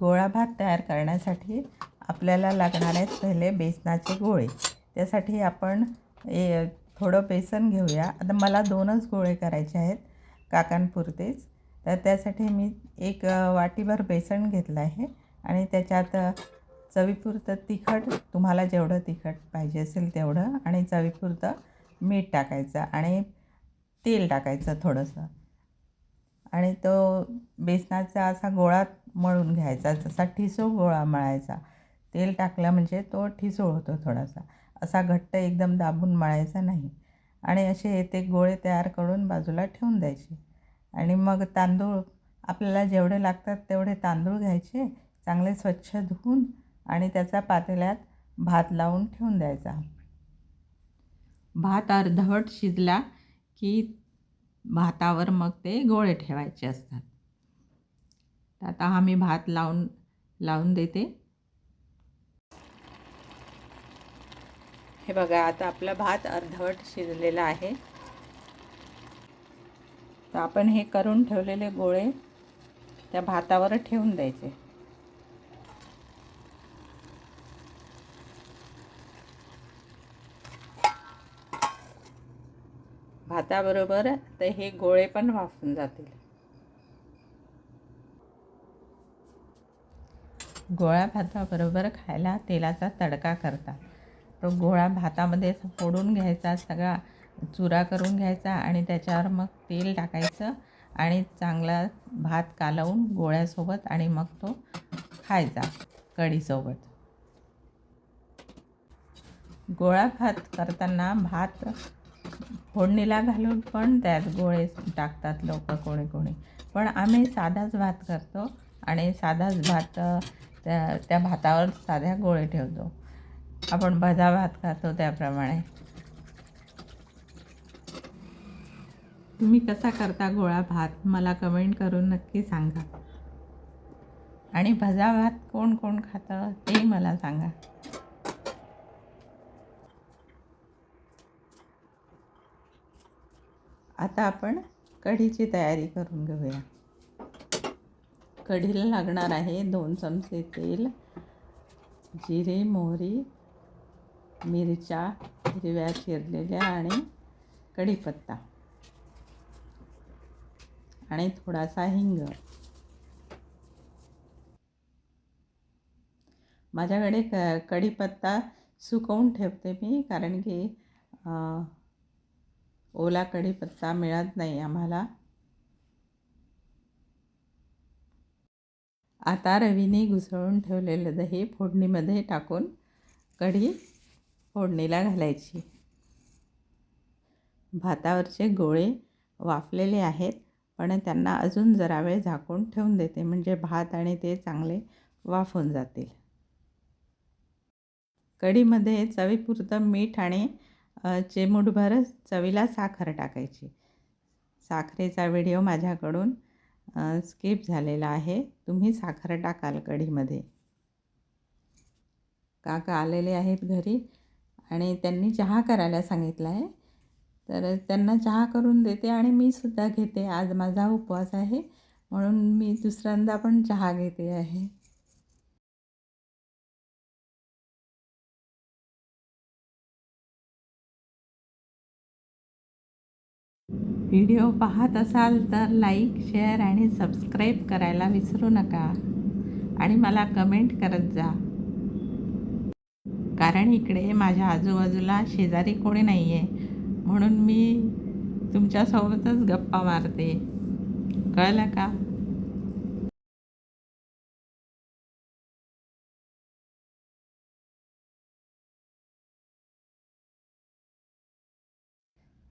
गोळा भात तयार करण्यासाठी आपल्याला लागणार आहेत पहिले बेसनाचे गोळे. त्यासाठी आपण ए थोडं बेसन घेऊया. आता मला दोनच गोळे करायचे आहेत काकांपुरतेच तर त्यासाठी मी एक वाटीभर बेसन घेतलं आहे आणि त्याच्यात चवीपुरतं तिखट तुम्हाला जेवढं तिखट पाहिजे असेल तेवढं आणि चवीपुरतं मीठ टाकायचं आणि तेल टाकायचं थोडंसं. आणि तो बेसनाचा असा गोळा मळून घ्यायचा जसा ठिसूळ गोळा मळायचा. तेल टाकलं म्हणजे तो ठिसूळ होतो थोडासा. असा घट्ट एकदम दाबून मळायचा नाही. आणि असे ते गोळे तयार करून बाजूला ठेवून द्यायचे. आणि मग तांदूळ आपल्याला जेवढे लागतात तेवढे तांदूळ घ्यायचे चांगले स्वच्छ धुवून आणि त्याचा पातेल्यात भात लावून ठेवून द्यायचा. भात अर्धवट शिजला की भातावर मग ते गोळे ठेवायचे असतात. आता हा मी भात लावून लावून देते. हे बघा आता आपला भात अर्धवट शिजलेला आहे. तर आपण हे करून ठेवलेले गोळे त्या भातावर ठेवून द्यायचे. भाताबरोबर तर हे गोळे पण वाफून जातील. गोळ्या भाताबरोबर खायला तेलाचा तडका करतात. तो गोळा भातामध्ये फोडून घ्यायचा सगळा चुरा करून घ्यायचा आणि त्याच्यावर मग तेल टाकायचं आणि चांगला भात कालवून गोळ्यासोबत आणि मग तो खायचा कढीसोबत. गोळा भात करताना भात फोडणीला घालून पण त्यात गोळे टाकतात लोक कोणी कोणी. पण आम्ही साधाच भात करतो आणि साधाच भात त्या त्या भातावर साध्या गोळे ठेवतो. आपण भजा भात खातो त्याप्रमाणे. तुम्ही कसा करता गोळा भात? मला कमेंट करून नक्की सांगा. आणि भजा भात कोण कोण खातं ते मला सांगा. आता आपण कढीची तयारी करून घेऊया. कढीला लागणार आहे दोन चमचे तेल जिरे मोहरी मिरच्या हिरव्या चिरलेल्या आणि कढीपत्ता. आणि थोडासा हिंग. माझ्याकडे क कढीपत्ता सुकवून ठेवते मी कारण की ओला कढीपत्ता मिळत नाही आम्हाला. आता रवीने घुसळून ठेवलेलं दही फोडणीमध्ये टाकून कढी फोडणीला घालायची. भातावरचे गोळे वाफलेले आहेत पण त्यांना अजून जरा वेळ झाकून ठेवून देते म्हणजे भात आणि ते चांगले वाफून जातील. कढीमध्ये चवीपुरतं मीठ आणि चे मुठभर चवीला साखर टाकायची. साखरेचा व्हिडिओ माझ्याकडून स्किप झालेला आहे. तुम्ही साखर टाकाल कढीमध्ये. काका आलेले आहेत घरी आणि त्यांनी चहा करायला सांगितला आहे. तर त्यांना चहा करून देते आणि मी सुद्धा घेते. आज माझा उपवास आहे. म्हणून मी दुसऱ्यांदा पण चहा घेते आहे. व्हिडिओ पाहत असाल तर लाईक शेअर आणि सबस्क्राईब करायला विसरू नका. आणि मला कमेंट करत जा. कारण इकडे माझ्या आजूबाजूला शेजारी कोणी नाही आहे म्हणून मी तुमच्यासोबतच गप्पा मारते. कळलं का?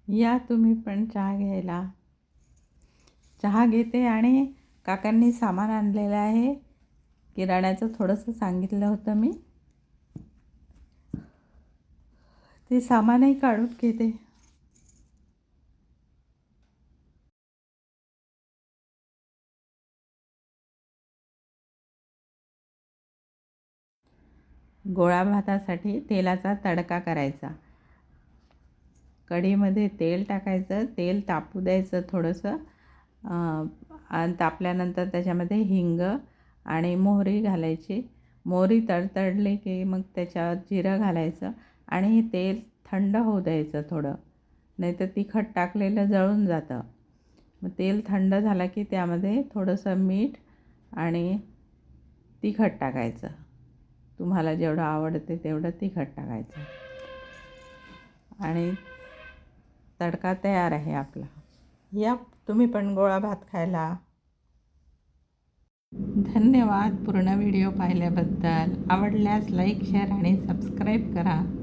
या तुम्ही पण चहा घ्यायला. चहा घेते आणि काकांनी सामान आणलेलं आहे. किराण्याचं थोडंसं सांगितलं होतं मी. ते सामानही काढून घेते. गोळा भातासाठी तेलाचा तडका करायचा. कढीमध्ये तेल टाकायचं तेल तापू द्यायचं थोडंसं. आणि तापल्यानंतर त्याच्यामध्ये हिंग आणि मोहरी घालायची. मोहरी तडतडली की मग त्याच्यात जिरं घालायचं आणि हे तेल थंड होऊ द्यायचं थोडं. नाही तर तिखट टाकलेलं जळून जातं. मग तेल थंड झालं की त्यामध्ये थोडंसं मीठ आणि तिखट टाकायचं. तुम्हाला जेवढं आवडते तेवढं तिखट टाकायचं. आणि तडका तयार आहे आपला. या तुम्ही पण गोळा भात खायला. धन्यवाद पूर्ण व्हिडिओ पाहिल्याबद्दल. आवडल्यास लाईक शेअर आणि सबस्क्राईब करा.